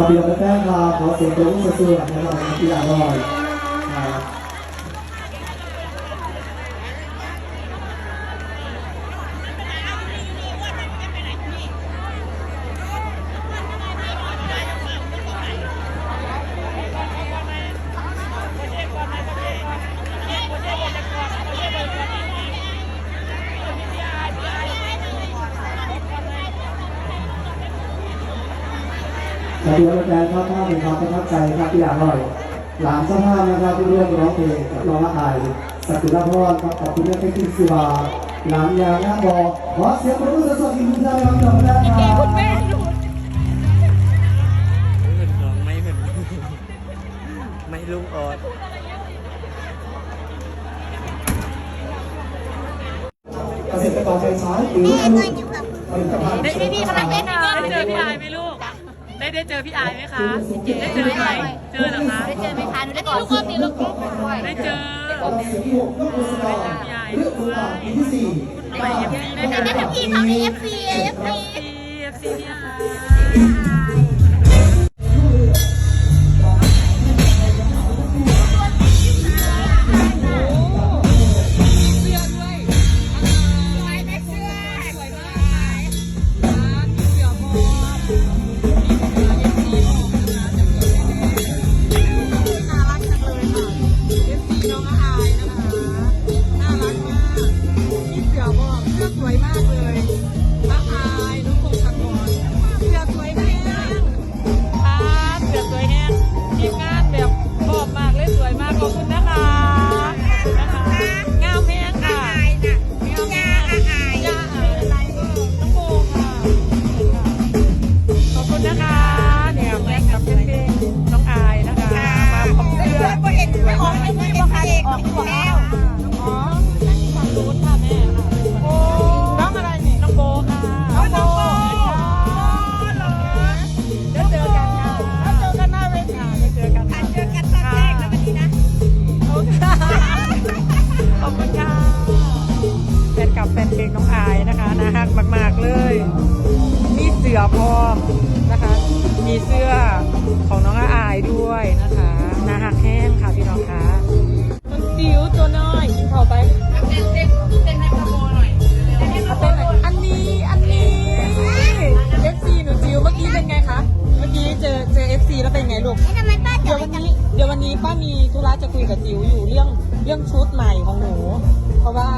ต่อไปเราไปแป้งครับขอเสียงตัวลูกสวยๆนะครับที่อร่อยนะครับ ขอบคุณอาจารย์ครับภาพเป็นความประทับใจครับที่อร่างน้อย หลานเจ้าภาพนะครับที่ร่วมร้องเพลงกับน้องละอายสักุลพรครับขอบคุณแม่เพ็ญพิศิวาหลานยางนะบอขอเสียงปรบมือสดๆอีกหนึ่งครั้งครับจบแล้ครับคุณแม่ดูเหมือนของไม่ลุงออดเกษตรกรใจช้าหรือผลิตภัณฑ์ได้พี่กำลังเล่นเนอะได้เจอพี่ไอไหมลูก ได้ได้เจอพี่อายไหมคะ ได้เจอไหมเจอเหรอคะได้เจอไหมคะหนูได้กอดลูกก็ตีลูกก็ด้วยได้เจอตอนเสียงที่หกลูกบุษบาเลือกผู้ผ่านปีที่สี่ไปเอฟซีได้ได้ไหมได้พี่เขาใน FC FC เอฟซีพี่อาย อกออกตัวแล้วอ๋อฝั่งนู้นค่ะแม่โอ้น้องอะไรนี่น้องโบค่ะน้องโบเดี๋ยวเจอกันค่ะแล้วเจอกันหน้าเวทีเดี๋ยวเจอกันค่ะเจอกันตอนแรกนะวันนี้นะขอบคุณค่ะขอบคุณค่ะแฟนกับแฟนเพลงน้องอายนะคะน่าฮักมาก ๆ เลยมีเสือพร้อมนะคะ มีเสื้อของน้องอายด้วยนะคะน่าฮักแห้งค่ะพี่น้องคะ จิ๋วตัวน้อยกินเข้าไปเต้นเต้นเต้นให้พระโบหน่อยเต้นให้พระโบเป็นอันนี้อันนี้ FC หนูจิ๋วเมื่อกี้เป็นไงคะ เมื่อกี้เจอเจอ FC แล้วเป็นไงลูกทำไมป้าเดี๋ยววันนี้เดี๋ยววันนี้ป้ามีธุระจะคุยกับจิ๋วอยู่เรื่องเรื่องชุดใหม่ของหนู เพราะว่า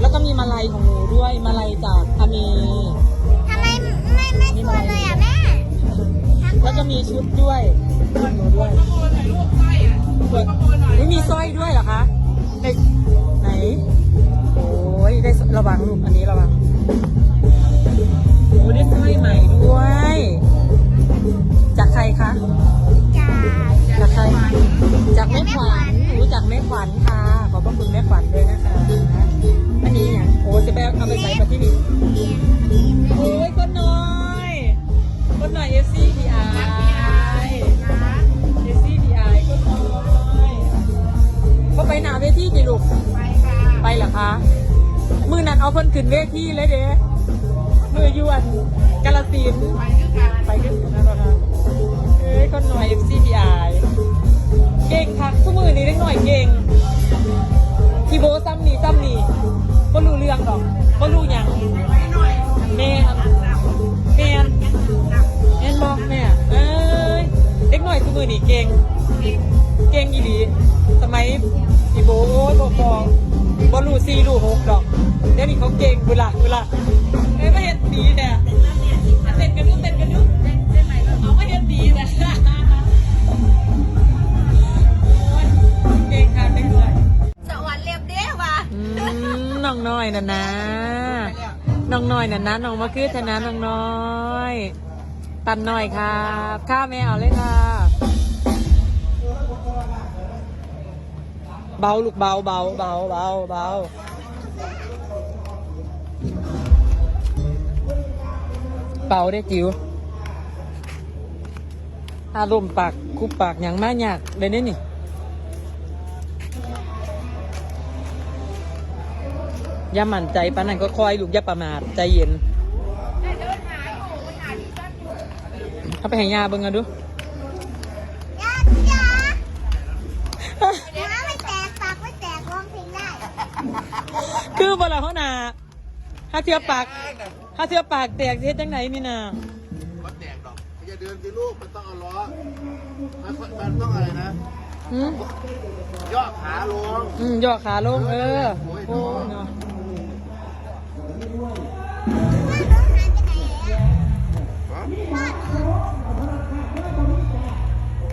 แล้วก็มีมาลัยของหนูด้วยมาลัยจากอเมทำไมไม่ไม่ชวนเลยอะ แล้วก็มีชุดด้วยหนูด้วยเปิดอุ๊ยมีสร้อยด้วยเหรอคะในไหน โอ้ยได้ระวังลูกอันนี้ระวังโอ้ได้สร้อยใหม่ด้วย จากใครคะจาจากใคร จากแม่ขวัญรู้จากแม่ขวัญค่ะ ขอบพระคุณแม่ขวัญด้วยนะคะ อันนี้อย่างโอ้จะไปเอาไปใส่กับที่นี่โอ้ยคนน้อย คนน้อย F C P I คะ มือนั้นเอาคนขึ้นเวทีเลยเด้มือยวนกาลสินไปด้วยกันไปกันนะเรานะเอ้ยคนหน่อย FCPI เก่งคักทุกมือนี้เล็กหน่อยเก่งทีโบซ้ำนี่ซ้ำนี่บ่รู้เรื่องดอกบ่รู้หยังแม่ครับแม่แม่นบอกแม่เอ้ยเล็กหน่อยทุกมือนี่เก่ง เก่งอีหลีสมัยทีโบโอ้ยบอก บอกบ่รู้สี่รู้หกดอกเดี๋ยวนี้เขาเก่งเวลาเวลาเอ้ยไม่เห็นดีแต่เต้นกันดูเต้นกันดูเต้นเต้นไหนเอาไม่เห็นดีแต่เก่งค่ะเก่งด้วยสวรรค์เรียบเด้ว่ะน้องน้อยน่ะนะน้องน้อยน่ะนะน้องมาคือธนะน้องน้อย ตันน้อยครับ ข้าวแม่เอาเลยค่ะ เบาลูกเบาเบาเบาเบาเบาเบาได้จิ๋วอารมณ์ปากคุบปากอย่างมากยากเลยเนี่ยนี่อย่าหมั่นใจปานนั้นก็คอยลูกอย่าประมาทใจเย็นเข้าไปให้ยาเบิ่งกันดู ถ้าเทียบปากถ้าเทียบปากแตกสิเฮ็ดจังไหนมีนามันแตกดอกอย่าเดินสิลูกมันต้องเอาล้อมันมันต้องอะไรนะอืมย่อขาลงอืมย่อขาลงเออโอ้เนาะ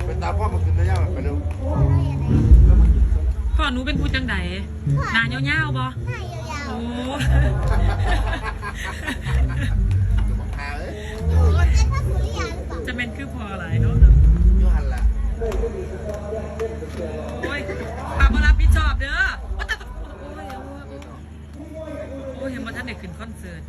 ไปตามพ่อมากินได้ยังไปเร็วพ่อหนูเป็นผู้จังไดหนายาวๆบ่หน้ายาวโอ้ จะบอกขาเอ้ยๆหนูเป็นพระสุริยาหรือเปล่าจะเป็นคือพออะไรเนาะยูหันละโอ้ยฝากมารับผิดชอบเด้อว่าแต่โอ้ยโอ้ยโอ้ยโอ้ยเห็นว่าท่านเด็กขึ้นคอนเสิร์ต